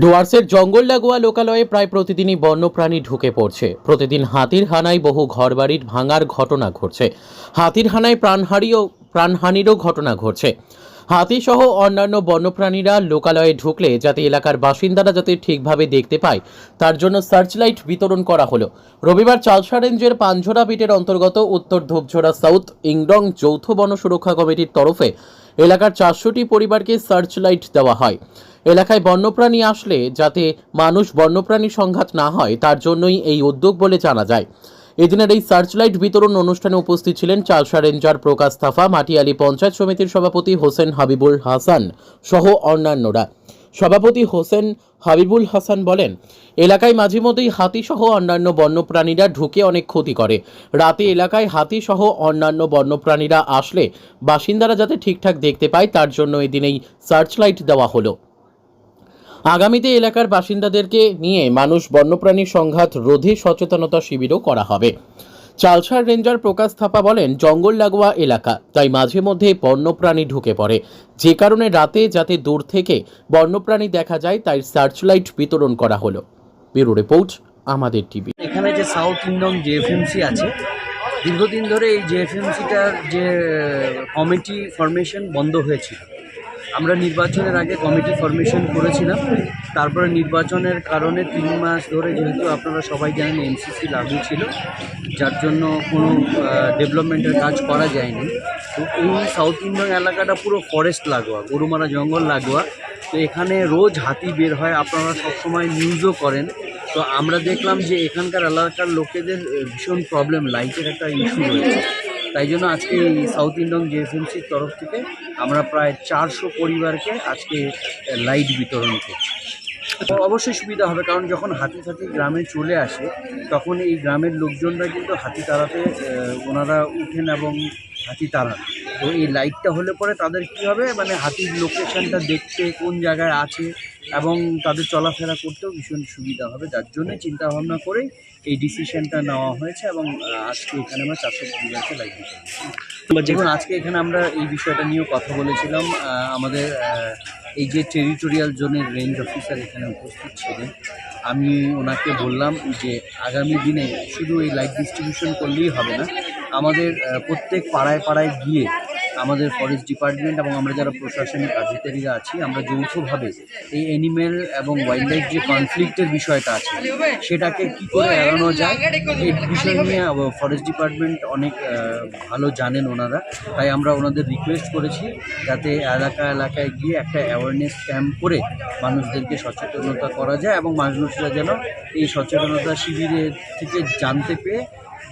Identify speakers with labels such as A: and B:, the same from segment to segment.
A: ডুয়ার্সের জঙ্গল লাগোয়া লোকালয়ে প্রায় প্রতিদিনই বন্যপ্রাণী ঢুকে পড়ছে। প্রতিদিন হাতির হানায় বহু ঘরবাড়ির ভাঙার ঘটনা ঘটছে। হাতির হানায় প্রাণহারিও প্রাণহানিরও ঘটনা ঘটছে। হাতিসহ অন্যান্য বন্যপ্রাণীরা লোকালয়ে ঢুকলে যাতে এলাকার বাসিন্দারা যাতে ঠিকভাবে দেখতে পায়, তার জন্য সার্চলাইট বিতরণ করা হলো। রবিবার চালসা রেঞ্জের পাঞ্ঝোরা বিটের অন্তর্গত উত্তর ধূপঝোড়া সাউথ ইংডং যৌথ বন সুরক্ষা কমিটির তরফে এলাকার চারশোটি পরিবারকে সার্চলাইট দেওয়া হয়। এলাকায় বন্যপ্রাণী আসলে যাতে মানুষ বন্যপ্রাণী সংঘাত না হয়, তার জন্যই এই উদ্যোগ বলে জানা যায়। এদিনের এই সার্চলাইট বিতরণ অনুষ্ঠানে উপস্থিত ছিলেন চালসা রেঞ্জার প্রকাশ থাফা, মাটিয়ালি পঞ্চায়েত সমিতির সভাপতি হোসেন হাবিবুল হাসান সহ অন্যান্যরা। সভাপতি হোসেন হাবিবুল হাসান বলেন, এলাকায় মাঝে মধ্যেই হাতিসহ অন্যান্য বন্যপ্রাণীরা ঢুকে অনেক ক্ষতি করে। রাতে এলাকায় হাতিসহ অন্যান্য বন্যপ্রাণীরা আসলে বাসিন্দারা যাতে ঠিকঠাক দেখতে পায়, তার জন্য এদিন এই সার্চলাইট দেওয়া হলো। আগামীতে এলাকার বাসিন্দাদেরকে নিয়ে মানুষ বন্যপ্রাণী সংঘাত রোধে সচেতনতা শিবিরও করা হবে। চালসার রেঞ্জার প্রকাশ থাপা বলেন, জঙ্গল লাগোয়া এলাকা, তাই মাঝে মধ্যে বন্যপ্রাণী ঢুকে পড়ে। যে কারণে রাতে যাতে দূর থেকে বন্যপ্রাণী দেখা যায়, তাই সার্চলাইট বিতরণ করা হলো। ব্যুরো রিপোর্ট, আমাদের টিভি।
B: এখানে যে সাউথ ইন্ডং জেএফএমসি আছে, দীর্ঘদিন ধরে এই জেএফএমসিটার যে কমিটি ফরমেশন বন্ধ হয়েছিল। আমরা নির্বাচনের আগে কমিটি ফরমেশন করেছিলাম। তারপরে নির্বাচনের কারণে তিন মাস ধরে যেহেতু আপনারা সবাই জানেন এমসিসি লাগু ছিল, যার জন্য কোনো ডেভেলপমেন্টের কাজ করা যায়নি। তো এই সাউথ ইন্ডিয়ান এলাকাটা পুরো ফরেস্ট লাগোয়া, গরুমারা জঙ্গল লাগোয়া। তো এখানে রোজ হাতি বের হয়, আপনারা সবসময় নিউজও করেন। তো আমরা দেখলাম যে এখানকার এলাকার লোকেদের ভীষণ প্রবলেম লাইটের একটা ইস্যু রয়েছে। তাই জন্য আজকে এই সাউথ ইন্ডিয়ান জেএফএমসির তরফ থেকে আমরা প্রায় চারশো পরিবারকে আজকে লাইট বিতরণ করছি। অবশ্যই সুবিধা হবে, কারণ যখন হাতি ফাতি গ্রামে চলে আসে, তখন এই গ্রামের লোকজনরা কিন্তু হাতি তাড়াতে ওনারা উঠেন এবং হাতি তাড়ান। তো এই লাইটটা হলে পরে তাদের কি হবে? মানে হাতির লোকেশনটা দেখতে কোন জায়গায় আছে এবং তাদের চলাফেরা করতেও ভীষণ সুবিধা হবে। যার জন্য চিন্তা ভাবনা করেই এই ডিসিশনটা নেওয়া হয়েছে এবং আজকে এখানে আমরা চারশো পরিবারকে লাইট দিতে দেখুন আজকে এখানে আমরা এই বিষয়টা নিয়েও কথা বলেছিলাম। আমাদের এই যে টেরিটোরিয়াল জোনের রেঞ্জ অফিসার এখানে উপস্থিত ছিলেন আমি ওনাকে বললাম যে আগামী দিনে শুধু এই লাইট ডিস্ট্রিবিউশন করলেই হবে না আমাদের প্রত্যেক পাড়ায় পাড়ায় গিয়ে আমাদের ফরেস্ট ডিপার্টমেন্ট এবং আমরা যারা প্রশাসনিক আধিকারিকরা আছি, আমরা যৌথভাবে এই অ্যানিমেল এবং ওয়াইল্ড লাইফ যে কনফ্লিক্টের বিষয়টা আছে, সেটাকে কি করে এড়ানো যায়, এই বিষয় নিয়ে ফরেস্ট ডিপার্টমেন্ট অনেক ভালো জানেন ওনারা। তাই আমরা ওনাদের রিকোয়েস্ট করেছি যাতে এলাকা এলাকায় গিয়ে একটা অ্যাওয়ারনেস ক্যাম্প করে মানুষদেরকে সচেতনতা করা যায় এবং মানুষরা যেন এই সচেতনতা শিবিরের থেকে জানতে পেয়ে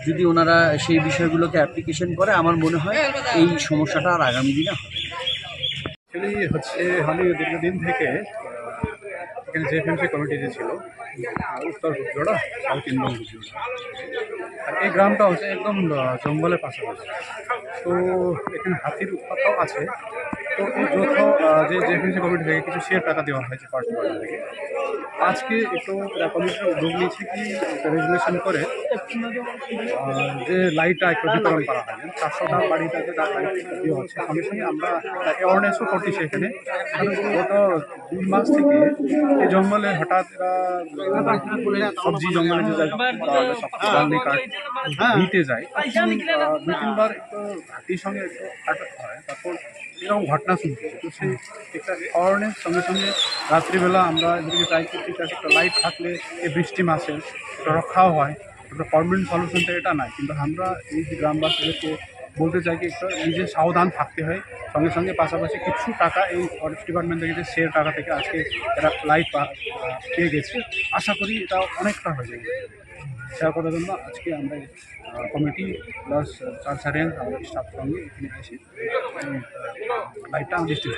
B: যদি ওনারা সেই বিষয়গুলোকে অ্যাপ্লিকেশন করে, আমার মনে হয় এই সমস্যাটা আর আগামী দিনে হবে।
C: অ্যাকচুয়ালি হচ্ছে আমি দীর্ঘদিন থেকে, এখানে যে এফএমসি কমিটি যে ছিল, উত্তর জোড়া সাউথ ইন্ডিয়ান বুঝিয়ে আর এই গ্রামটা হচ্ছে একদম জঙ্গলের পাশাপাশি। তো এখানে হাতির উৎপাতও আছে। তো এই যৌথ যে যে এফএমসি কমিটি থেকে কিছু শেয়ার টাকা দেওয়া হয়েছে ফার্স্ট ডিপার্টমেন্ট থেকে আজকে একটু কমিটির উদ্যোগ নিয়েছে কি রেজুলেশন করে যে লাইটটা একটু বিতরণ করা হয়। চারশোটা লাইট দেওয়া হচ্ছে। সঙ্গে সঙ্গে আমরা অ্যাওয়ারনেসও করতেছি এখানে কারণ গত দুই মাস থেকে এই জঙ্গলে হঠাৎ সবজি জঙ্গলে যে যায় নিতে যায়। তখন, আহ, দুই তিনবার একটু হাতির সঙ্গে একটু হয়। তারপর এরকম ঘটনা শুনছি তো সেই অ্যাওয়ারনেস সঙ্গে সঙ্গে রাত্রিবেলা আমরা এদেরকে চাই কি ঠিক আছে একটা লাইট থাকলে এই বৃষ্টি মাসে, একটা রক্ষাও হয়। একটা পারমানেন্ট সলিউশনটা এটা নাই কিন্তু আমরা এই যে গ্রামবাসীদেরকে বলতে চাই কি, একটু নিজে সাবধান থাকতে হয়। সঙ্গে সঙ্গে পাশাপাশি কিছু টাকা এই ফরেস্ট ডিপার্টমেন্ট থেকে যে শেয়ার টাকা থেকে আজকে এরা লাইট পেয়ে গেছে। আশা করি এটা অনেকটা হয়ে যাবে। সেবা করার জন্য আজকে আমরা কমিটি প্লাস চার সাড়ে আমাদের স্টাফ সঙ্গে এখানে এসে লাইটটা করছি